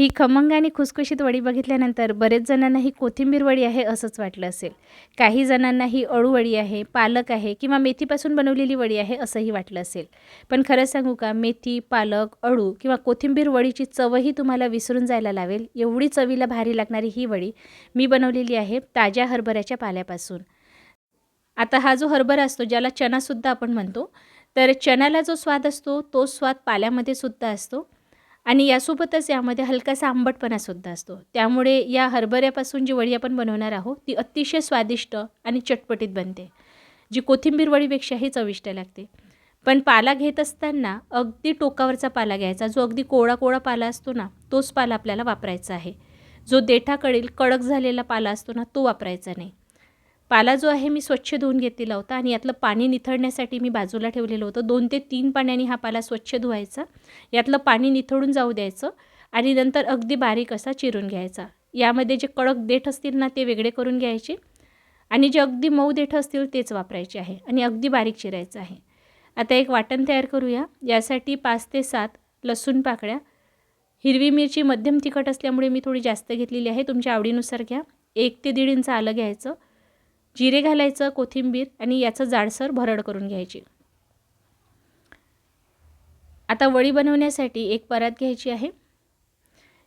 ही खमंग आणि खुसखुशीत वडी बघितल्यानंतर बरेच जणांना ही कोथिंबीर वडी आहे असंच वाटलं असेल. काही जणांना ही अळू वडी आहे पालक आहे किंवा मेथीपासून बनवलेली वडी आहे असंही वाटलं असेल. पण खरं सांगू का मेथी पालक अळू किंवा कोथिंबीर वडीची चवही तुम्हाला विसरून जायला लावेल. एवढी चवीला भारी लागणारी ही वडी मी बनवलेली आहे ताज्या हरभऱ्याच्या पाल्यापासून. आता हा जो हरभरा असतो ज्याला चणासुद्धा आपण म्हणतो तर चण्याला जो स्वाद असतो तो स्वाद पाल्यामध्ये सुद्धा असतो. आणि यासोबतच यामध्ये हलकासा आंबटपणासुद्धा असतो. त्यामुळे या हरभऱ्यापासून जी वडी आपण बनवणार आहोत ती अतिशय स्वादिष्ट आणि चटपटीत बनते. जी कोथिंबीर वडीपेक्षाही चविष्ट लागते. पण पाला घेत असताना अगदी टोकावरचा पाला घ्यायचा. जो अगदी कोळा कोळा पाला असतो ना तोच पाला आपल्याला वापरायचा आहे. जो देठाकडील कडक झालेला पाला असतो ना तो वापरायचा नाही. पाला जो आहे मी स्वच्छ धुवून घेतलेला होता आणि यातलं पाणी निथळण्यासाठी मी बाजूला ठेवलेलं होतं. दोन ते तीन पाण्याने हा पाला स्वच्छ धुवायचा. यातलं पाणी निथळून जाऊ द्यायचं आणि नंतर अगदी बारीक असा चिरून घ्यायचा. यामध्ये जे कडक देठ असतील ना ते वेगळे करून घ्यायचे आणि जे अगदी मऊ देठ असतील तेच वापरायचे आहे आणि अगदी बारीक चिरायचं आहे. आता एक वाटण तयार करूया. यासाठी पाच ते सात लसूण पाकळ्या. हिरवी मिरची मध्यम तिखट असल्यामुळे मी थोडी जास्त घेतलेली आहे. तुमच्या आवडीनुसार घ्या. एक ते दीड इंच आलं घ्यायचं. जिरे घालायचं कोथिंबीर आणि याचं जाडसर भरड करून घ्यायची. आता वडी बनवण्यासाठी एक परात घ्यायची आहे.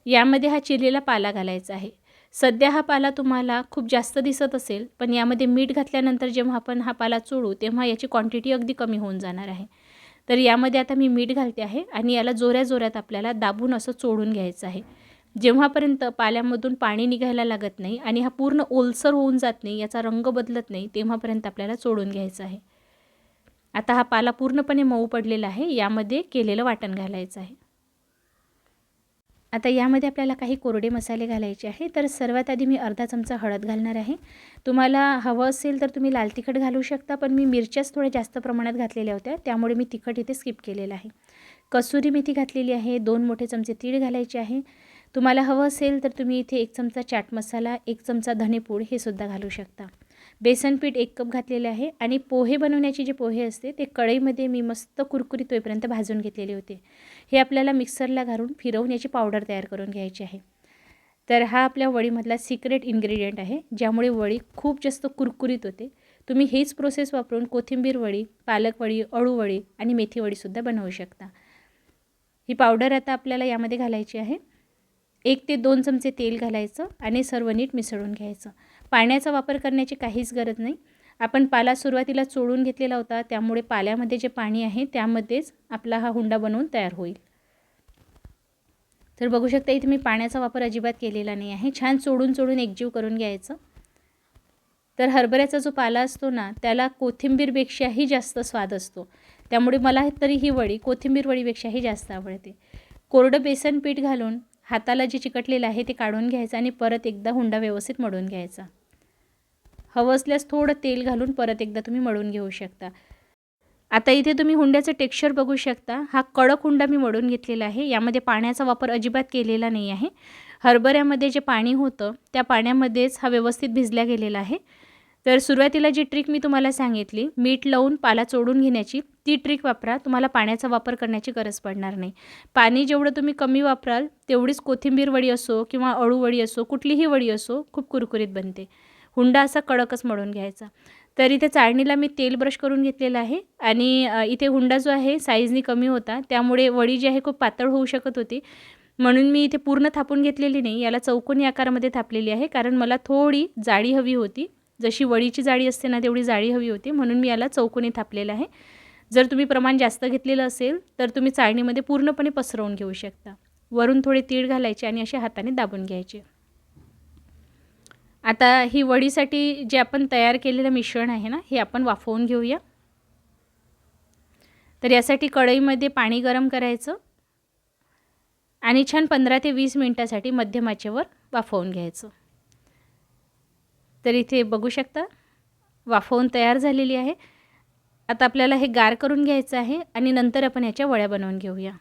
यामध्ये हा चिरलेला पाला घालायचा आहे. सध्या हा पाला तुम्हाला खूप जास्त दिसत असेल पण यामध्ये मीठ घातल्यानंतर जेव्हा आपण हा पाला चोळू तेव्हा याची क्वांटिटी अगदी कमी होऊन जाणार आहे. तर यामध्ये आता मी मीठ घालते आहे आणि याला जोऱ्या जोऱ्यात आपल्याला दाबून असं चोळून घ्यायचं आहे. जेव्हापर्यंत पाल्यामधून पाणी निघायला लागत नाही आणि हा पूर्ण ओलसर होऊन जात नाही याचा रंग बदलत नाही तेव्हापर्यंत आपल्याला चोडून घ्यायचं आहे. आता हा पाला पूर्णपणे मऊ पडलेला आहे यामध्ये केलेलं वाटण घालायचं आहे. आता यामध्ये आपल्याला काही कोरडे मसाले घालायचे आहे तर सर्वात आधी मी अर्धा चमचा हळद घालणार आहे. तुम्हाला हवं असेल तर तुम्ही लाल तिखट घालू शकता पण मी मिरच्याच थोड्या जास्त प्रमाणात घातलेल्या होत्या त्यामुळे मी तिखट इथे स्किप केलेलं आहे. कसुरी मेथी घातलेली आहे दोन मोठे चमचे तीळ घालायचे आहे तुम्हाला हवं असेल तर तुम्ही इथे एक चमचा चाट मसाला एक चमचा धनेपूड हे सुद्धा घालू शकता. बेसनपीठ एक कप घातलेले आहे आणि पोहे बनवण्याचे जे पोहे असते ते कढईमध्ये मी मस्त कुरकुरीत होईपर्यंत भाजून घेतलेले होते. हे आपल्याला मिक्सरला घालून फिरवून याची पावडर तयार करून घ्यायची आहे. तर हा आपल्या वडीमधला सिक्रेट इन्ग्रेडियंट आहे ज्यामुळे वडी खूप जास्त कुरकुरीत होते. तुम्ही हेच प्रोसेस वापरून कोथिंबीर वडी पालक वडी अळू वडी आणि मेथी वडीसुद्धा बनवू शकता. ही पावडर आता आपल्याला यामध्ये घालायची आहे. एक ते दोन चमचे तेल घालायचं आणि सर्व नीट मिसळून घ्यायचं. पाण्याचा वापर करण्याची काहीच गरज नाही. आपण पाला सुरुवातीला चोळून घेतलेला होता त्यामुळे पाल्यामध्ये जे पाणी आहे त्यामध्येच आपला हा हुंडा बनवून तयार होईल. तर बघू शकता इथे मी पाण्याचा वापर अजिबात केलेला नाही आहे. छान चोडून चोडून एकजीव करून घ्यायचं. तर हरभऱ्याचा जो पाला असतो ना त्याला कोथिंबीरपेक्षाही जास्त स्वाद असतो. त्यामुळे मला तरी ही वडी कोथिंबीर वडीपेक्षाही जास्त आवडते. कोरडं बेसन पीठ घालून हाताला जे चिकटलेलं आहे ते काढून घ्यायचं आणि परत एकदा हुंडा व्यवस्थित मळून घ्यायचा. हवं असल्यास थोडं तेल घालून परत एकदा तुम्ही मळून घेऊ शकता. आता इथे तुम्ही हुंड्याचं टेक्स्चर बघू शकता. हा कडक हुंडा मी मळून घेतलेला आहे. यामध्ये पाण्याचा वापर अजिबात केलेला नाही आहे. हरभऱ्यामध्ये जे पाणी होतं त्या पाण्यामध्येच हा व्यवस्थित भिजल्या गेलेला आहे. तर सुरुवातीला जी ट्रिक मी तुम्हाला सांगितली मीठ लावून पाला चोडून घेण्याची ती ट्रिक वापरा. तुम्हाला पाण्याचा वापर करण्याची गरज पडणार नाही. पाणी जेवढं तुम्ही कमी वापराल तेवढीच कोथिंबीर वडी असो किंवा अळू वडी असो कुठलीही वडी असो खूप कुरकुरीत बनते. हुंडा असा कडकच मळून घ्यायचा. तर इथे चाळणीला मी तेल ब्रश करून घेतलेलं आहे आणि इथे हुंडा जो आहे साईजनी कमी होता. त्यामुळे वडी जी आहे खूप पातळ होऊ शकत होती. म्हणून मी इथे पूर्ण थापून घेतलेली नाही. याला चौकोनी आकारामध्ये थापलेली आहे. कारण मला थोडी जाळी हवी होती. जशी वडीची जाळी असते ना तेवढी जाळी हवी होती. म्हणून मी याला चौकोनी थापलेलं आहे. जर तुम्ही प्रमाण जास्त घेतलेलं असेल तर तुम्ही चाळणीमध्ये पूर्णपणे पसरवून घेऊ शकता. वरून थोडे तीळ घालायचे आणि असे हाताने दाबून घ्यायचे. आता ही वडीसाठी जे आपण तयार केलेलं मिश्रण आहे ना हे आपण वाफवून घेऊया. तर यासाठी कढईमध्ये पाणी गरम करायचं. आणि छान पंधरा ते वीस मिनटासाठी मध्यमाचेवर वाफवून घ्यायचं. तर इथे बघू शकता वाफवून तयार झालेली आहे. आता आपल्याला हे गार करून घ्यायचं आहे आणि नंतर आपण याच्या वड्या बनवून घेऊया.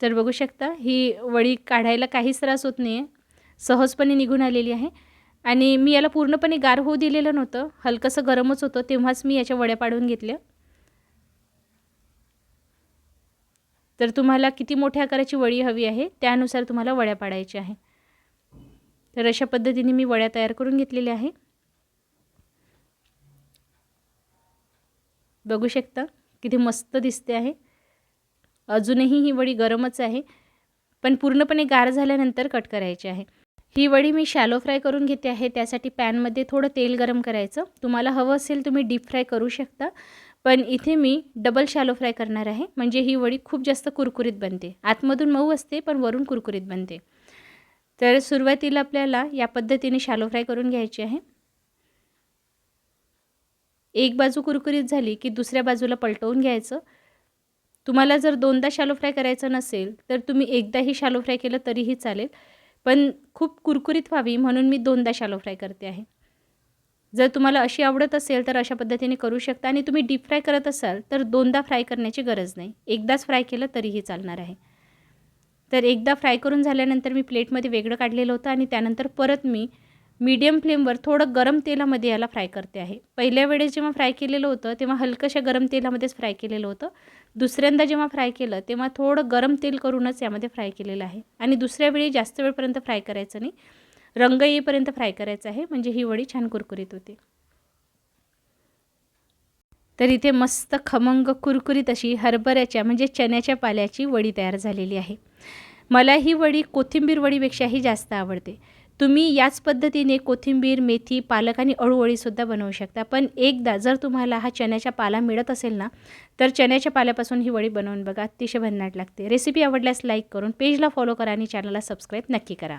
तर बघू शकता ही वडी काढायला काहीच त्रास होत नाही आहे सहजपणे निघून आलेली आहे. आणि मी याला पूर्णपणे गार होऊ दिलेलं नव्हतं. हलकंसं गरमच होतं. तेव्हाच मी याच्या वड्या पाडून घेतल्या. तर तुम्हाला किती मोठ्या आकाराची वडी हवी आहे? त्यानुसार तुम्हाला वड्या पाडायच्या आहे. तर अशा पद्धतीने मी वड्या तयार करून घेतलेल्या आहे. बघू शकता किती मस्त दिसते आहे. अजूनही ही वडी गरमच आहे. पण पूर्णपणे गार झाल्यानंतर कट करायची आहे. ही वडी मी शॅलो फ्राय करून घेते आहे. त्यासाठी पॅनमध्ये थोडं तेल गरम करायचं. तुम्हाला हवं असेल तुम्ही डीप फ्राय करू शकता. पण इथे मी डबल शॅलो फ्राय करणार आहे. म्हणजे ही वडी खूप जास्त कुरकुरीत बनते. आतमधून मऊ असते पण वरून कुरकुरीत बनते. तर सुरुवातीला आपल्याला या पद्धतीने शॅलो फ्राय करून घ्यायची आहे. एक बाजू कुरकुरीत झाली की दुसऱ्या बाजूला पलटवून घ्यायचं. तुम्हाला जर दोनदा शालो फ्राय करायचं नसेल तर तुम्ही एकदाही शालो फ्राय केलं तरीही चालेल. पण खूप कुरकुरीत व्हावी म्हणून मी दोनदा शालो फ्राय करते आहे. जर तुम्हाला अशी आवडत असेल तर अशा पद्धतीने करू शकता आणि तुम्ही डीप फ्राय करत असाल तर दोनदा फ्राय करण्याची गरज नाही. एकदाच फ्राय केलं तरीही चालणार आहे. तर एकदा फ्राय करून झाल्यानंतर मी प्लेटमध्ये वेगळं काढलेलं होतं आणि त्यानंतर परत मी मीडियम फ्लेमवर थोडं गरम तेलामध्ये याला फ्राय करते आहे. पहिल्या वेळेस जेव्हा फ्राय केलेलं होतं तेव्हा हलकशा गरम तेलामध्येच फ्राय केलेलं होतं. दुसऱ्यांदा जेव्हा फ्राय केलं तेव्हा थोडं गरम तेल करूनच यामध्ये फ्राय केलेलं आहे. आणि दुसऱ्या वेळी जास्त वेळपर्यंत फ्राय करायचं नाही. रंग येईपर्यंत फ्राय करायचं आहे. म्हणजे ही वडी छान कुरकुरीत होते. तर इथे मस्त खमंग कुरकुरीत अशी हरभऱ्याच्या म्हणजे चण्याच्या पाल्याची वडी तयार झालेली आहे. मला ही वडी कोथिंबीर वडीपेक्षाही जास्त आवडते. तुम्ही याच पद्धतीने कोथिंबीर मेथी पालक आणि अळूवळीसुद्धा बनवू शकता. पण एकदा जर तुम्हाला हा चण्याच्या पाला मिळत असेल ना तर चण्याच्या पाल्यापासून ही वडी बनवून बघा. अतिशय भन्नाट लागते. रेसिपी आवडल्यास लाईक करून पेजला फॉलो करा आणि चॅनलला सबस्क्राईब नक्की करा.